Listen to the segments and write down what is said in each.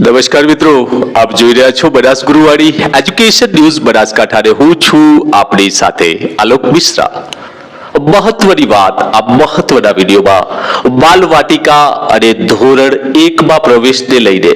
નમસ્કાર મિત્રો, આપ જોઈ રહ્યા છો બનાસ ગુરુવાડી એજ્યુકેશન ન્યૂઝ બનાસકાંઠા અને હું છું આપણી સાથે આલોક મિશ્રા. મહત્વની વાત, આ મહત્વના વિડીયોમાં બાલવાટિકા અને ધોરણ એકમાં પ્રવેશને લઈને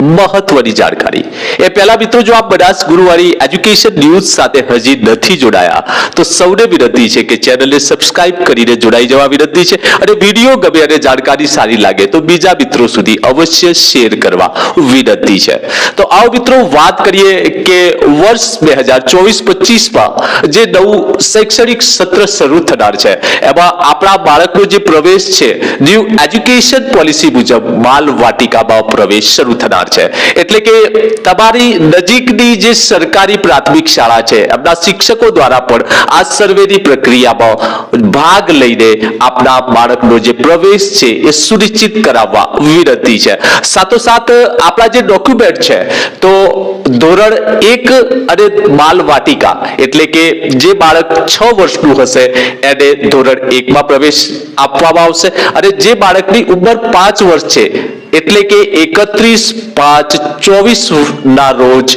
મહત્વની જાણકારી. એ પહેલા મિત્રો જો આપ બનાસ ગુરુવારી એજ્યુકેશન ન્યૂઝ સાથે હજી નથી જોડાયા, તો સૌને વિનંતી છે કે ચેનલને સબસ્ક્રાઇબ કરીને જોડાઈ જવા વિનંતી છે અને વીડિયો ગમે અને જાણકારી સારી લાગે તો બીજા મિત્રો સુધી અવશ્ય શેર કરવા વિનંતી છે. તો આવો મિત્રો વાત કરીએ કે વર્ષ બે હજાર ચોવીસ પચીસમાં જે નવું શૈક્ષણિક સત્ર શરૂ થનાર છે, એમાં આપણા બાળકનો જે પ્રવેશ છે ન્યૂ એજ્યુકેશન પોલિસી મુજબ માલ વાટિકામાં પ્રવેશ શરૂ થનાર છે. એટલે કે તમારી નજીકની જે સરકારી પ્રાથમિક શાળા છે આપણા શિક્ષકો દ્વારા પણ આ સર્વેની પ્રક્રિયામાં ભાગ લઈને આપણા બાળકનો જે પ્રવેશ છે, એ સુનિશ્ચિત કરાવવા વિનંતી છે. સાથોસાથ આપણા જે ડોક્યુમેન્ટ છે, તો ધોરણ એક અને માલ વાટિકા એટલે કે જે બાળક છ વર્ષનું હશે, એને ધોરણ એકમાં પ્રવેશ આપવામાં આવશે અને જે બાળકની ઉંમર પાંચ વર્ષ છે એટલે કે એકત્રીસ પાંચ ચોવીસ ના રોજ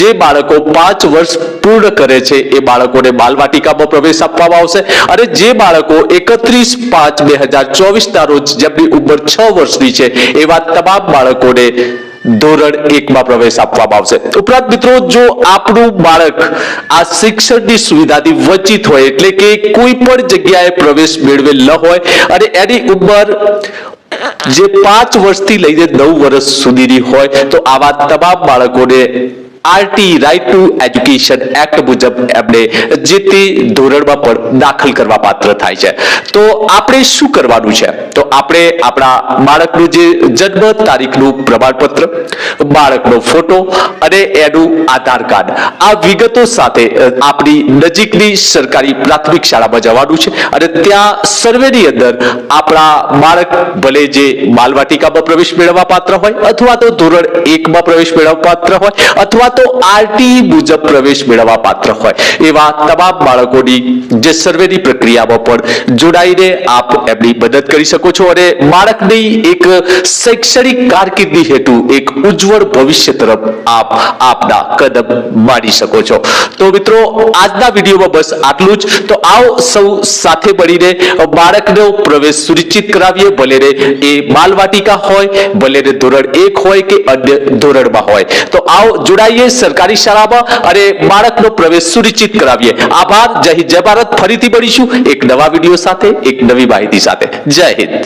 જે બાળકો પાંચ વર્ષ પૂર્ણ કરે છે, એ બાળકોને બાલવાટિકામાં પ્રવેશ આપવામાં આવશે. અને જે બાળકો એકત્રીસ પાંચ બે હજાર ચોવીસ ના રોજ જેમની ઉંમર છ વર્ષની છે એવા તમામ બાળકોને ધોરણ એકમાં પ્રવેશ આપવામાં આવશે. ઉપરાંત મિત્રો, જો આપણું બાળક આ શિક્ષણની સુવિધાથી વંચિત હોય, એટલે કે કોઈ પણ જગ્યાએ પ્રવેશ મેળવેલ ન હોય, અને એની ઉંમર જે પાંચ વર્ષથી લઈને નવ વર્ષ સુધીની હોય તો આવા તમામ બાળકોને RT right to education act મુજબ એમને જે તે ધોરણમાં પણ દાખલ કરવા પાત્ર થાય છે. તો આપણે શું કરવાનું છે? તો આપણે આપણા બાળકનું જે જન્મ તારીખનું પ્રમાણપત્ર, બાળકનો ફોટો અને એનું આધાર કાર્ડ. આ વિગતો સાથે આપણી નજીકની સરકારી પ્રાથમિક શાળામાં જવાનું છે અને ત્યાં સર્વેની અંદર આપણા બાળક ભલે જે બાલવાટિકામાં પ્રવેશ મેળવવા પાત્ર હોય અથવા તો ધોરણ એકમાં પ્રવેશ મેળવવા પાત્ર હોય અથવા તો આરટી મુજબ પ્રવેશ મેળવવા પાત્ર હોય. એવા તમામ બાળકોની જે સર્વેની પ્રક્રિયામાં પણ જોડાઈને આપ એમની મદદ કરી શકો છો અને બાળકની એક શૈક્ષણિક કારકિર્દી હેતુ, એક ઉજ્જવળ ભવિષ્ય તરફ આપ આપના કદમ માંડી શકો છો. તો મિત્રો, આજના વિડીયોમાં બસ આટલું જ. તો આવો સૌ સાથે મળીને બાળકનો પ્રવેશ સુનિશ્ચિત કરાવીએ. ભલે રે એ બાલવાટિકા હોય, ભલે રે ધોરણ એક હોય કે અન્ય ધોરણમાં હોય. તો આવો જોડાઈએ સરકારી શાળામાં અને બાળકનો પ્રવેશ સુનિશ્ચિત કરાવીએ. આભાર, જય હિન્દ, જય ભારત. ફરીથી મળીશું એક નવા વીડિયો સાથે, એક નવી માહિતી સાથે. જય હિન્દ.